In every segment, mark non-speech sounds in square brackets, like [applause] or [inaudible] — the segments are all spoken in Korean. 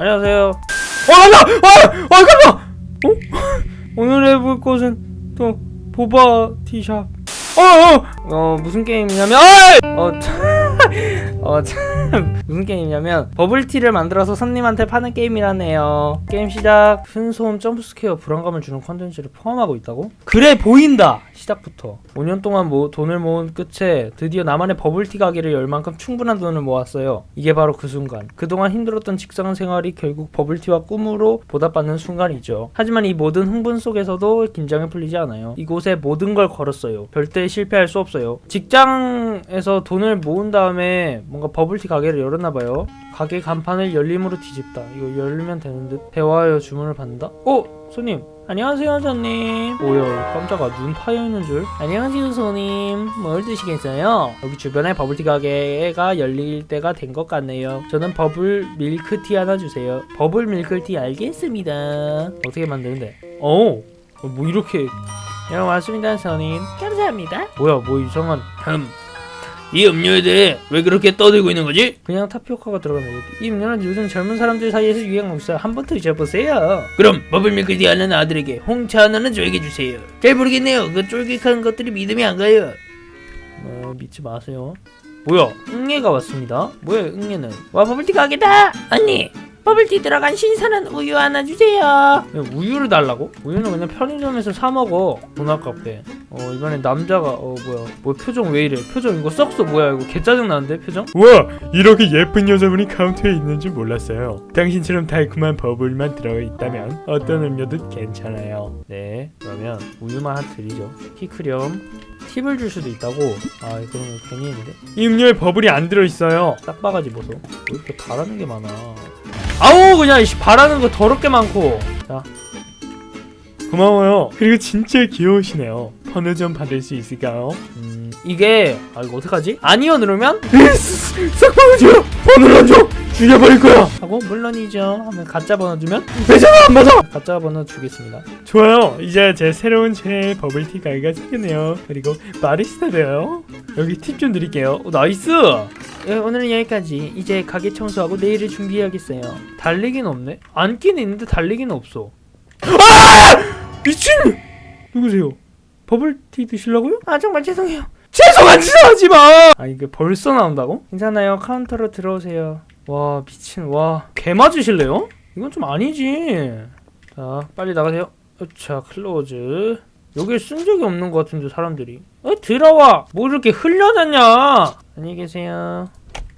안녕하세요. 어, 깜짝! 아, 아, 깜짝! 어? [laughs] 오늘 해볼 것은 또 보바 티샵. 어, 어, 어, 무슨 게임이냐면, 아! 어, 참, [laughs] 어, 참, 무슨 게임이냐면 버블티를 만들어서 손님한테 파는 게임이라네요. 게임 시작. 큰 소음 점프스퀘어 불안감을 주는 컨텐츠를 포함하고 있다고? 그래 보인다. 시작부터 5년 동안 모, 돈을 모은 끝에 드디어 나만의 버블티 가게를 열 만큼 충분한 돈을 모았어요. 이게 바로 그 순간. 그동안 힘들었던 직장 생활이 결국 버블티와 꿈으로 보답받는 순간이죠. 하지만 이 모든 흥분 속에서도 긴장이 풀리지 않아요. 이곳에 모든 걸 걸었어요. 절대 실패할 수 없어요. 직장에서 돈을 모은 다음에 뭔가 버블티 가게를 열었 나 봐요. 가게 간판을 열림으로 뒤집다. 이거 열면 되는 듯. 대화하여 주문을 받는다. 어, 손님. 안녕하세요, 손님. 뭐야, 깜짝아. 눈 파여 있는 줄. 안녕하세요, 손님. 뭘 드시겠어요? 여기 주변에 버블티 가게가 열릴 때가 된 것 같네요. 저는 버블 밀크티 하나 주세요. 버블 밀크티 알겠습니다. 어떻게 만드는데? 어, 뭐 이렇게. 네, 왔습니다, 손님. 감사합니다. 뭐야, 뭐 이상한. 흠. 이 음료에 대해 왜 그렇게 떠들고 있는 거지? 그냥 타피오카가 들어간 거이 음료는 요즘 젊은 사람들 사이에서 유행하고 있어요. 한번 드셔보세요. 그럼 버블밀크티 하나는 아들에게, 홍차 하나는 저에게 주세요. 잘 모르겠네요. 그 쫄깃한 것들이 믿음이 안 가요. 어, 믿지 마세요. 뭐야? 응애가 왔습니다. 뭐야, 응애는? 와, 버블티 가게다! 언니! 버블티 들어간 신선한 우유 하나 주세요. 야, 우유를 달라고? 우유는 그냥 편의점에서 사 먹어. 돈 아깝게. 어 이번에 남자가 어 뭐야 뭐 표정 왜 이래? 표정 이거 썩소 뭐야 이거 개 짜증 나는데 표정? 우와 이렇게 예쁜 여자분이 카운터에 있는 줄 몰랐어요 당신처럼 달콤한 버블만 들어가 있다면 어떤 음료도 괜찮아요 네 그러면 우유만 하나 드리죠. 피크렴 팁을 줄 수도 있다고. 아 그런 거 괜히 했는데. 이 음료에 버블이 안 들어있어요 싹바가지 보소. 왜 이렇게 바라는 게 많아? 아우 그냥 이씨 바라는 거 더럽게 많고. 자 고마워요 그리고 진짜 귀여우시네요 번호 좀 받을 수 있을까요? 음, 이게 아 이거 어떡하지? 아니요 누르면 싹바가지요 번호를 안 줘! 죽여버릴 거야. 하고 물론이죠. 하면 가짜 번호 주면? 배정을 안 받아. 가짜 번호 주겠습니다. 좋아요. 이제 제 새로운 최애 버블티 가게가 생겼네요. 그리고 바리스타 돼요. 여기 팁 좀 드릴게요. 오, 나이스! 예, 오늘은 여기까지. 이제 가게 청소하고 내일을 준비해야겠어요. 달리기는 없네. 앉기는 있는데 달리기는 없어. 미친! 누구세요? 버블티 드시려고요? 아 정말 죄송해요. 죄송한 짓 하지 마! 아 이게 벌써 나온다고? 괜찮아요. 카운터로 들어오세요 와 미친 와 개 맞으실래요? 이건 좀 아니지. 자 빨리 나가세요. 자 클로즈. 여길 쓴 적이 없는 것 같은데 사람들이. 어 들어와! 뭐 이렇게 흘려놨냐? 안녕히 계세요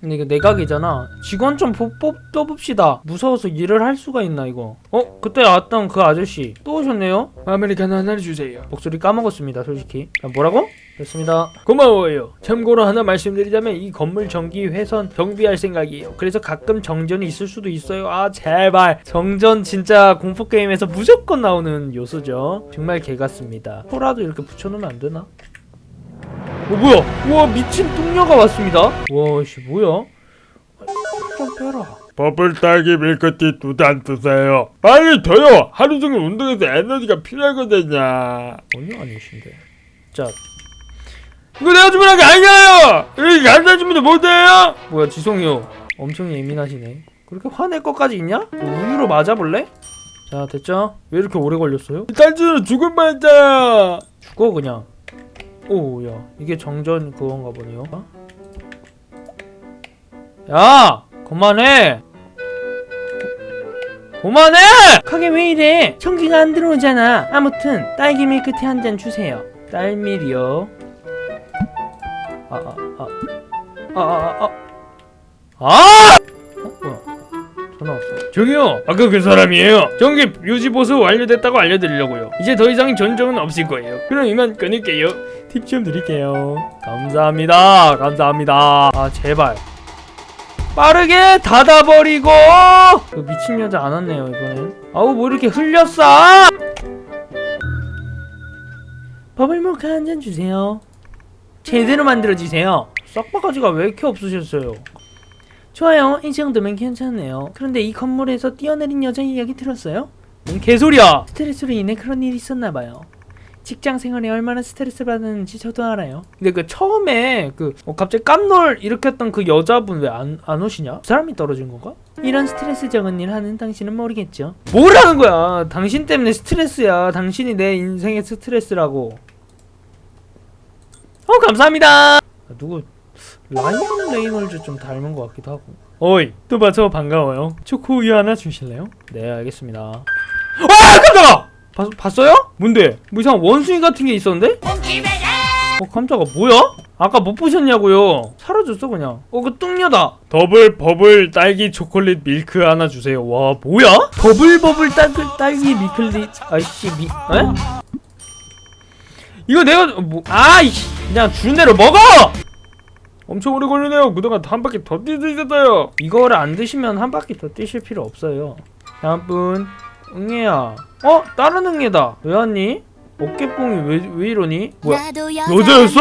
근데 이거 내 가게잖아. 직원 좀 뽑, 뽑, 뽑읍시다. 무서워서 일을 할 수가 있나 이거? 어? 그때 왔던 그 아저씨 또 오셨네요? 아메리카노 하나를 주세요. 목소리 까먹었습니다 솔직히. 아, 뭐라고? 됐습니다. 고마워요. 참고로 하나 말씀드리자면 이 건물 정기 회선 경비할 생각이에요. 그래서 가끔 정전이 있을 수도 있어요. 아 제발. 정전 진짜 공포게임에서 무조건 나오는 요소죠. 정말 개 같습니다. 호라도 이렇게 붙여놓으면 안 되나? 어 뭐야 우와 미친 뚱녀가 왔습니다 와씨 뭐야 좀 빼라 버블 딸기 밀크티 두 잔 드세요. 빨리 더요. 하루 종일 운동해서 에너지가 필요하거든요. 언니 아니신데 자 이거 내가 주문한 게 아니잖아요. 여기 갖다 주면 못해요. 뭐야 지송이요 엄청 예민하시네 그렇게 화낼 것까지 있냐? 뭐 우유로 맞아볼래? 자 됐죠? 왜 이렇게 오래 걸렸어요? 단지로 죽을 뻔했잖아. 죽어 그냥 오야 이게 정전 그건가 보네요. 야 그만해! 그만해! 가게 왜 이래? 전기가 안 들어오잖아. 아무튼 딸기 밀크티 한 잔 주세요. 딸밀이요. 아아아아아아 아! 아, 아! 어 뭐야 전화 왔어 저기요. 아까 그 사람이에요. 전기 유지 보수 완료됐다고 알려드리려고요. 이제 더 이상 전정은 없을 거예요. 그럼 이만 끊을게요. 팁 좀 드릴게요. 감사합니다. 감사합니다. 아 제발 빠르게 닫아버리고 그 미친 여자 안 왔네요 이번엔. 아우 뭐 이렇게 흘렸어? 버블 모카 한 잔 주세요. 제대로 만들어 주세요. 싹바가지가 왜 이렇게 없으셨어요? 좋아요. 이 정도면 괜찮네요. 그런데 이 건물에서 뛰어내린 여자 이야기 들었어요? 뭔 개소리야! 스트레스로 인해 그런 일이 있었나 봐요. 직장 생활에 얼마나 스트레스 받았는지 저도 알아요. 근데 그 처음에 그 어, 갑자기 깜놀 일으켰던 그 여자분 왜 안 안 오시냐? 그 사람이 떨어진 건가? 이런 스트레스 적은 일 하는 당신은 모르겠죠 뭐라는 거야 당신 때문에 스트레스야 당신이 내 인생의 스트레스라고 어 감사합니다 아, 누구 라이언 레이놀즈 좀 닮은 것 같기도 하고 어이 또 봐서 반가워요 초코 우유 하나 주실래요? 네 알겠습니다 아 깜짝아 봤, 봤어요? 뭔데? 뭐 이상한 원숭이 같은 게 있었는데? 어 깜짝아 뭐야? 아까 못 보셨냐고요 사라졌어 그냥 어 그 뚱녀다 더블 버블 딸기 초콜릿 밀크 하나 주세요. 와 뭐야? 버블 버블 딸, 딸기 미클리 아이씨 미 에? 이거 내가 뭐 아이씨 그냥 주는 대로 먹어! 엄청 오래 걸리네요. 그동안 한 바퀴 더 뛰드셨어요. 이거를 안 드시면 한 바퀴 더 뛰실 필요 없어요 다음 분 응애야 어? 다른 응애다 왜 왔니? 어깨뽕이 왜, 왜 이러니? 뭐야 여자였어?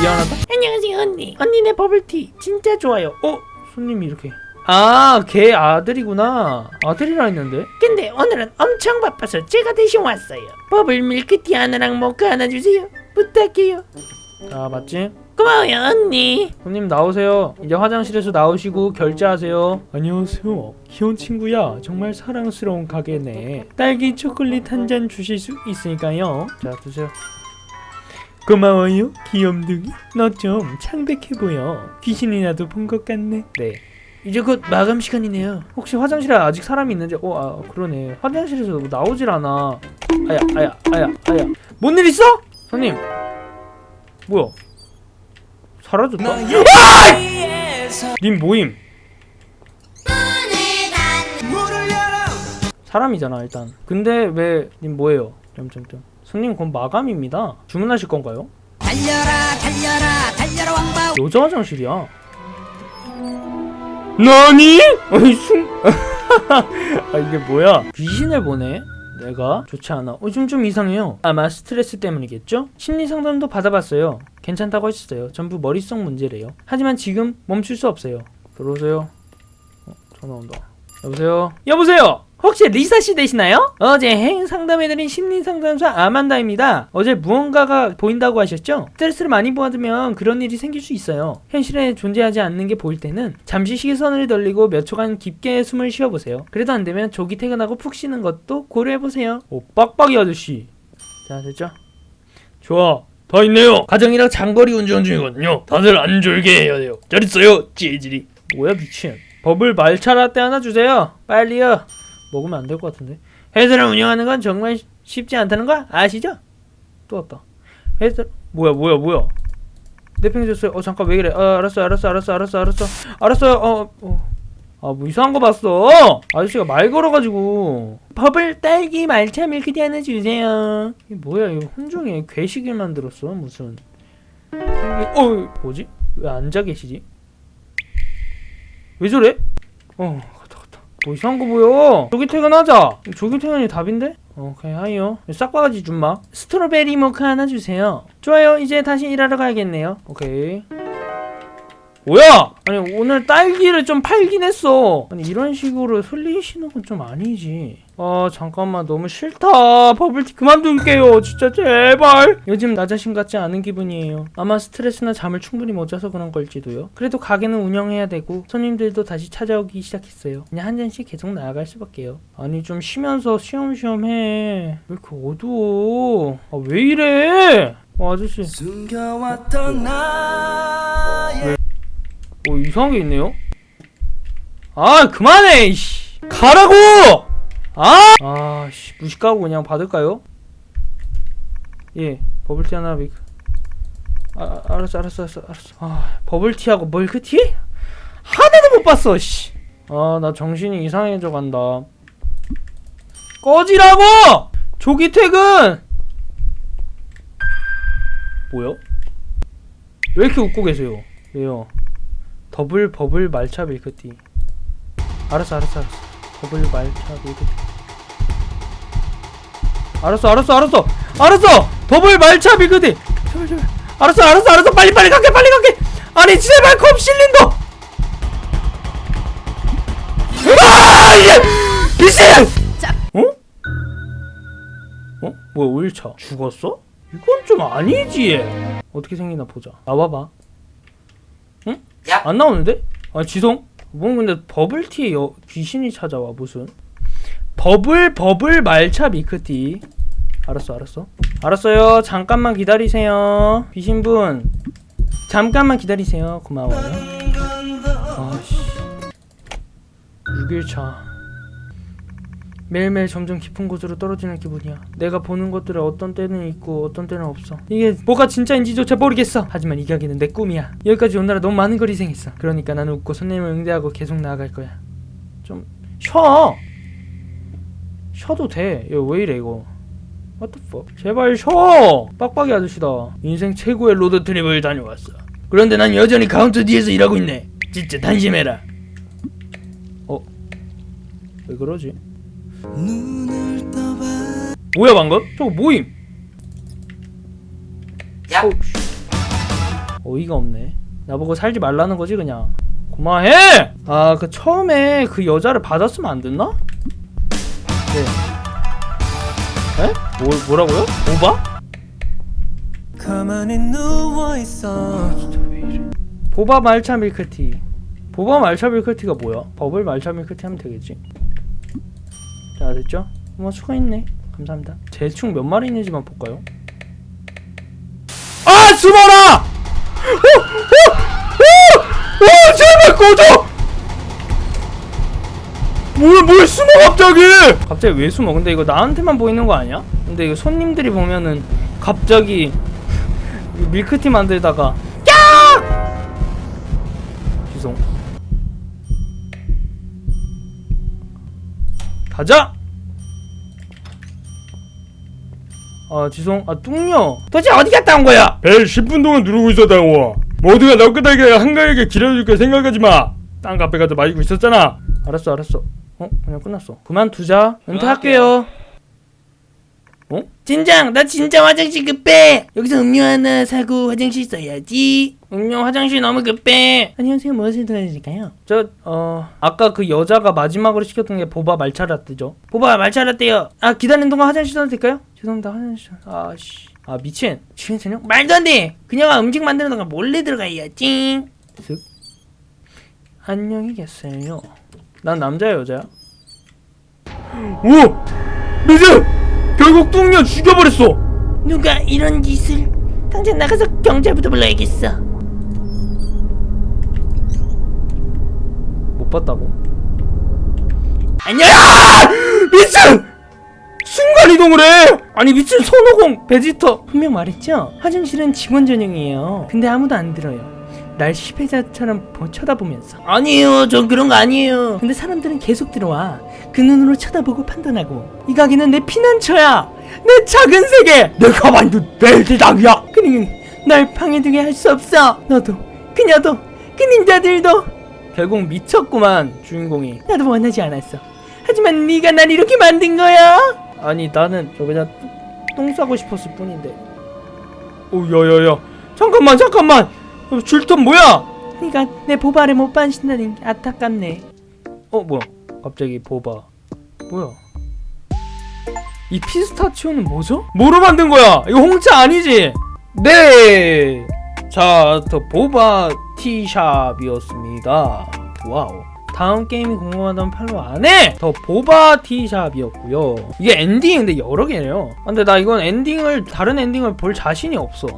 미안하다 안녕하세요 언니 언니 네 버블티 진짜 좋아요 어? 손님이 이렇게 아 걔 아들이구나 아들이라 했는데 근데 오늘은 엄청 바빠서 제가 대신 왔어요. 버블 밀크티 하나랑 모카 하나 주세요. 부탁해요. 아 맞지? 고마워요 언니. 손님 나오세요 이제 화장실에서 나오시고 결제하세요 안녕하세요. 귀여운 친구야. 정말 사랑스러운 가게네. 딸기 초콜릿 한 잔 주실 수 있으니까요 자 드세요 고마워요. 귀염둥이. 너 좀 창백해 보여. 귀신이라도 본 것 같네 네 이제 곧 마감 시간이네요 혹시 화장실에 아직 사람이 있는지 어 아, 그러네 화장실에서 나오질 않아 아야 아야 아야 아야 뭔 일 있어? 손님 뭐야 사라졌다 아! 님 모임 사람이잖아 일단 근데 왜 님 뭐예요 점점점 손님 곧 마감입니다 주문하실 건가요? 달려라 달려라 달려라 왕바. 여자 화장실이야. 너니? 아니 숨. [laughs] 아 이게 뭐야? 귀신을 보네. 내가 좋지 않아. 어, 좀, 좀 이상해요. 아마 스트레스 때문이겠죠? 심리 상담도 받아봤어요. 괜찮다고 하셨어요. 전부 머릿속 문제래요. 하지만 지금 멈출 수 없어요. 들어오세요. 어, 전화 온다. 여보세요? 여보세요? 혹시 리사 씨 되시나요? 어제 해인 상담해드린 심리 상담사 아만다입니다. 어제 무언가가 보인다고 하셨죠? 스트레스를 많이 받으면 그런 일이 생길 수 있어요. 현실에 존재하지 않는 게 보일 때는 잠시 시선을 돌리고 몇 초간 깊게 숨을 쉬어보세요. 그래도 안 되면 조기 퇴근하고 푹 쉬는 것도 고려해보세요. 오, 빡빡이 아저씨. 자, 됐죠? 좋아. 더 있네요. 가정이랑 장거리 운전 중이거든요. 다들 안 졸게 해야 돼요. 잘 있어요. 찌질이. 뭐야 미친 버블 말차 라떼 하나 주세요 빨리요 먹으면 안 될 것 같은데 회사를 운영하는 건 정말 쉬- 쉽지 않다는 거 아시죠? 또 왔다 회사 뭐야 뭐야 뭐야 내팽 줬어요 어 잠깐 왜 그래 어 알았어 알았어 알았어 알았어 알았어 알았어요 어 아 뭐 이상한 거 봤어? 아저씨가 말 걸어가지고. 버블 딸기 말차 밀크티 하나 주세요. 이게 뭐야 이거 혼종에 괴식을 만들었어 무슨. 어 뭐지? 왜 앉아 계시지? 왜 저래? 어 갔다 갔다. 뭐 이상한 거 보여? 조기 퇴근하자. 조기 퇴근이 답인데? 어 그냥 하이요. 싹바가지 줌마. 스트로베리 모카 하나 주세요. 좋아요 이제 다시 일하러 가야겠네요. 오케이 뭐야? 아니 오늘 딸기를 좀 팔긴 했어. 아니 이런 식으로 흘리시는 건 좀 아니지. 아 잠깐만. 너무 싫다. 버블티 그만둘게요. 진짜 제발. 요즘 나 자신 같지 않은 기분이에요. 아마 스트레스나 잠을 충분히 못 자서 그런 걸지도요. 그래도 가게는 운영해야 되고 손님들도 다시 찾아오기 시작했어요. 그냥 한 잔씩 계속 나아갈 수밖에요. 아니 좀 쉬면서 쉬엄쉬엄 해왜 이렇게 어두워? 아 왜 이래? 어, 아저씨. 숨겨왔던 어 이상한 게 있네요. 아 그만해 이씨 가라고. 아 아씨 무식하고 그냥 받을까요? 예 버블티 하나 믹. 아 아, 알았어 알았어 알았어 알았어. 아 버블티하고 멀크티? 하나도 못 봤어 씨. 아 나 정신이 이상해져 간다. 꺼지라고! 조기 퇴근. 뭐요? 왜 이렇게 웃고 계세요? 왜요? 더블 버블 말차 밀크티. 알았어 알았어 알았어. 버블 말차 밀크티. 알았어 알았어 알았어. 알았어! 더블 말차 밀크티. 제발 제발. 알았어 알았어 알았어. 빨리 빨리 갈게 빨리 갈게. 아니 제발 컵 실린더 아 미친! 어? 어? 뭐야 오일차. 죽었어? 이건 좀 아니지 어떻게 생기나 보자. 나와봐 안 나오는데? 아 지성? 뭔 근데 버블티에 여, 귀신이 찾아와 무슨? 버블 버블 말차 밀크티 알았어 알았어. 알았어요. 잠깐만 기다리세요. 귀신분. 잠깐만 기다리세요. 고마워요. 아씨. 6일차 매일매일 점점 깊은 곳으로 떨어지는 기분이야. 내가 보는 것들은 어떤 때는 있고 어떤 때는 없어. 이게 뭐가 진짜인지조차 모르겠어. 하지만 이 가게는 내 꿈이야. 여기까지 오느라 너무 많은 걸 희생했어. 그러니까 나는 웃고 손님을 응대하고 계속 나아갈 거야. 좀 쉬어! 쉬어도 돼. 이거 왜 이래 이거? What the fuck? 제발 쉬어! 빡빡이 아저씨다. 인생 최고의 로드 트립을 다녀왔어. 그런데 난 여전히 카운터 뒤에서 일하고 있네. 진짜 단심해라. 어? 왜 그러지? 눈을 떠봐 뭐야 방금? 저거 모임 야. 씨. 어이가 없네 나보고 살지 말라는 거지 그냥 고마해 아 그 처음에 그 여자를 받았으면 안 됐나? 네 에? 뭐, 뭐라고요? 오바? 가만히 누워있어 보바 말차 밀크티 보바 말차 밀크티가 뭐야? 버블 말차 밀크티 하면 되겠지 자 됐죠? 뭐 수고했네 감사합니다 대충 몇 마리 있는지만 볼까요? 아 숨어라! 어! 어! 어! 어! 제발 꺼져! 뭘, 뭘 숨어 갑자기! 갑자기 왜 숨어? 근데 이거 나한테만 보이는 거 아니야? 근데 이거 손님들이 보면은 갑자기 [laughs] 밀크티 만들다가 죄송. 가자. 아 죄송. 아 뚱녀. 도대체 어디 갔다 온 거야? 벨 10분 동안 누르고 있었다고 모두가 너 끝나게 한가하게 기다려줄게 생각하지 마딴 카페 가서 마시고 있었잖아 알았어 알았어. 어 그냥 끝났어. 그만두자. 은퇴할게요. 젠장 나 진짜 화장실 급해 여기서 음료 하나 사고 화장실 써야지 음료 화장실 너무 급해. 안녕하세요 무엇을 도와드릴까요? 저 어 아까 그 여자가 마지막으로 시켰던 게 보바 말차 라떼죠. 보바 말차 라떼요 아 기다리는 동안 화장실 써도 될까요? 죄송합니다 화장실. 아씨. 아 미친. 지금 저녁 말도 안돼 그녀가 음식 만드는 동안 몰래 들어가야지 슥. 안녕히 계세요. 난 남자야 여자야? 오! 미즈! 결국 뚱녀 죽여버렸어 누가 이런 짓을 당장 나가서 경찰부터 불러야겠어 못 봤다고? 안녕 미친! 순간 이동을 해! 아니 미친 손오공 베지터 분명 말했죠? 화장실은 직원 전용이에요. 근데 아무도 안 들어요. 날 시패자처럼 보- 쳐다보면서. 아니에요 전 그런 거 아니에요 근데 사람들은 계속 들어와. 그 눈으로 쳐다보고 판단하고. 이 가게는 내 피난처야. 내 작은 세계. 내 가 만든 내 세상이야. 그니 날 방해되게 할 수 없어. 너도 그녀도 그 닌자들도 결국 미쳤구만 주인공이. 나도 원하지 않았어. 하지만 네가 날 이렇게 만든 거야. 아니 나는 저 그냥 똥 싸고 싶었을 뿐인데. 오 야야야 잠깐만 잠깐만 어, 줄턴 뭐야? 네가 내 보바를 못 받으신다니 안타깝네. 어 뭐야? 갑자기 보바 뭐야? 이 피스타치오는 뭐죠? 뭐로 만든 거야? 이거 홍차 아니지? 네. 자, 더 보바 티샵이었습니다. 와우. 다음 게임이 궁금하다면 팔로우 안 해! 더 보바 티샵이었고요. 이게 엔딩이 근데 여러 개네요. 아, 근데 나 이건 엔딩을 다른 엔딩을 볼 자신이 없어.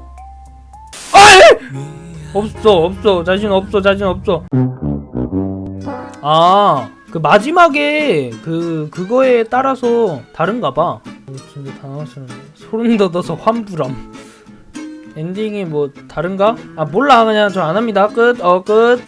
아! 없어, 없어, 자신 없어, 자신 없어. 아, 그 마지막에 그 그거에 따라서 다른가 봐. 어, 진짜 당황스럽네. 소름 돋아서 환불함. 엔딩이 뭐 다른가? 아 몰라 그냥 저 안 합니다. 끝. 어 끝.